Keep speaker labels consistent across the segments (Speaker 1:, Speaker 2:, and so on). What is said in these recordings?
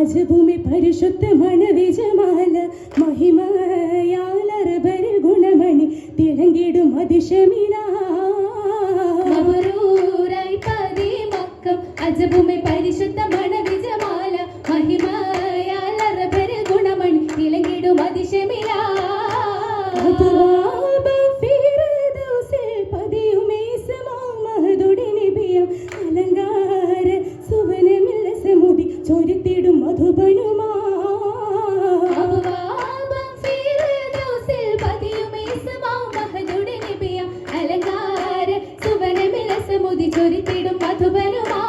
Speaker 1: അജഭൂമി പരിശുദ്ധ മണവിജമാല മഹിമയാലറബര ഗുണമണി തിളങ്ങിടും
Speaker 2: അതിശമിലായി പതി മക്കം അജഭൂമി
Speaker 1: മധുരിത്തിടും മധുബനുമാ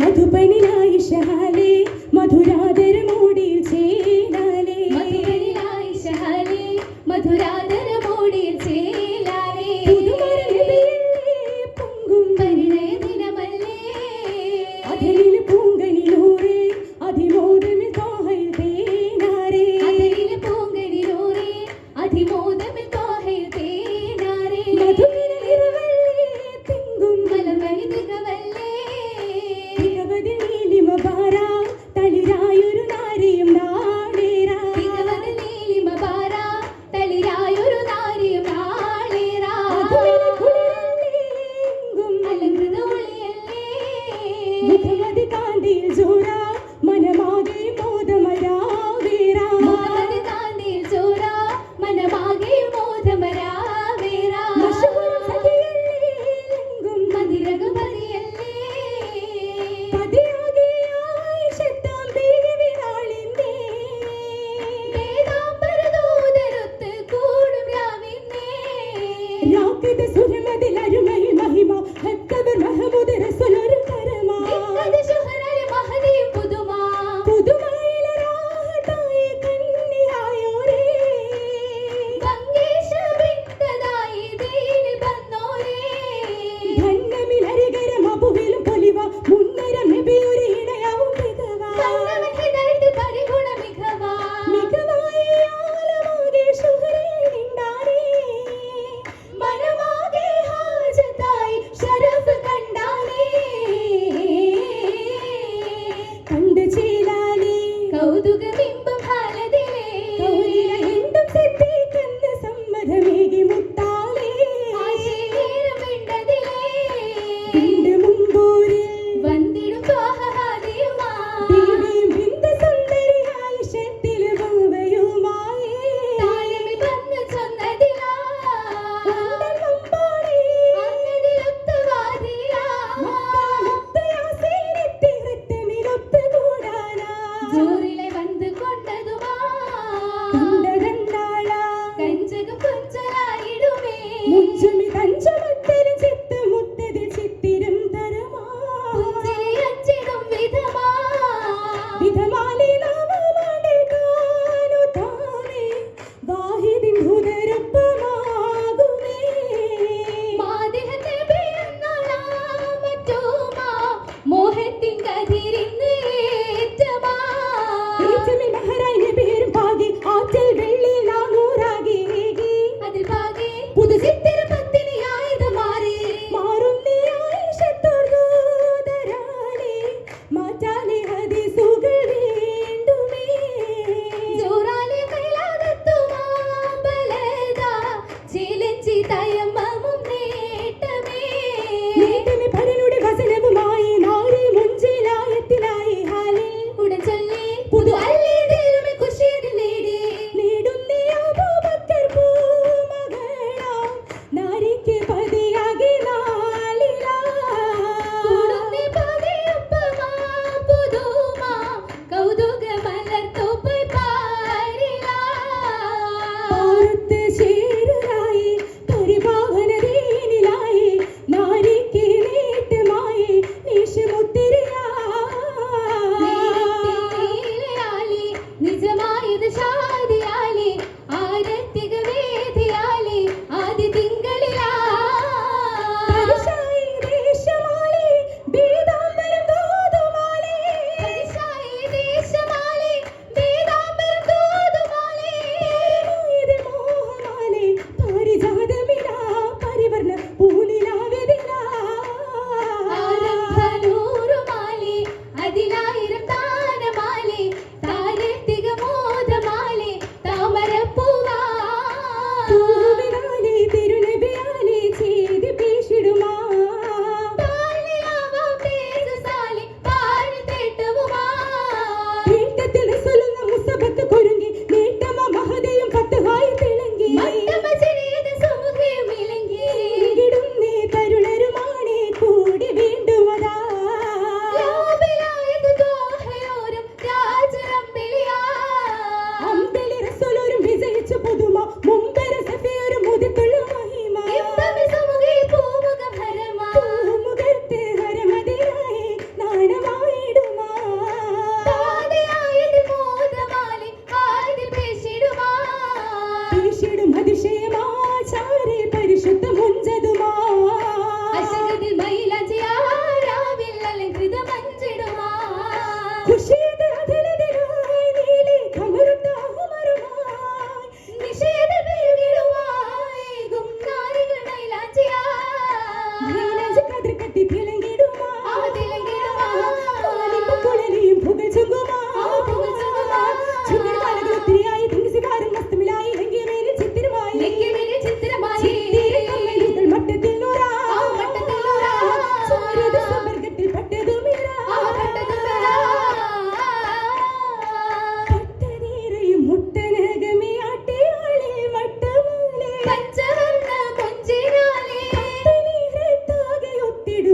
Speaker 1: മധുബനിലായി ഷഹാലേ മധുരാതര മൂടിയിൽ ചേലാലേ.
Speaker 2: മധുബനിലായി ഷഹാലേ മധുരാതര മൂടിയിൽ ചേലാലേ.
Speaker 1: പുതുമരലേ പൊങ്കും.
Speaker 2: പരിണയ ദിനമല്ലേ. അതിലും
Speaker 1: மக்கது
Speaker 2: சுகமதில் அருமை மகிமா
Speaker 1: மத்தவர் மகமுதர் இது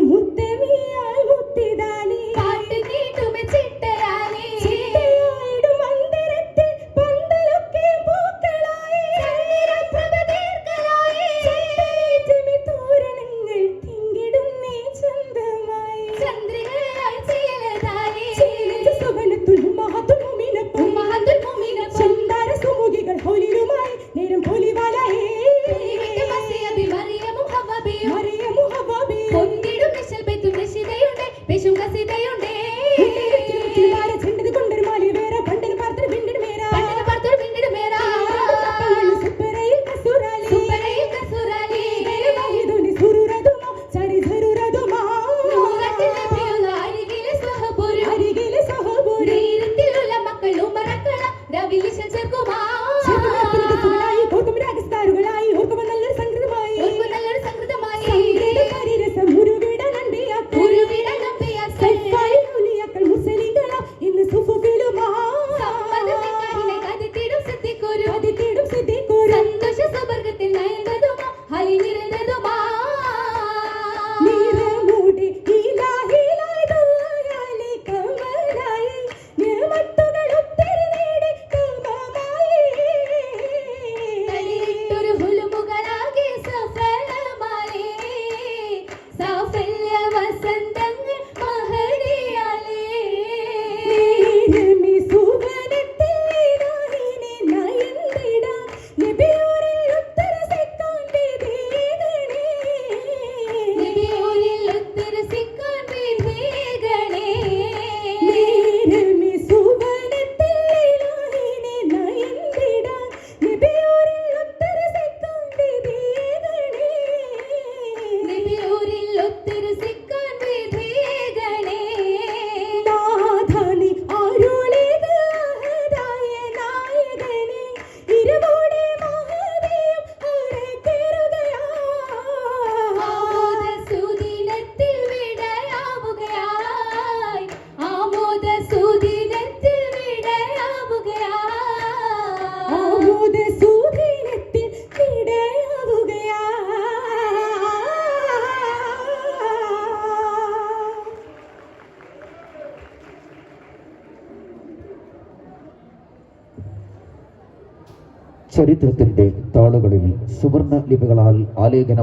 Speaker 3: ചരിത്രത്തിന്റെ താളുകളിൽ സുവർണ ലിപികളാൽ ആലേഖനം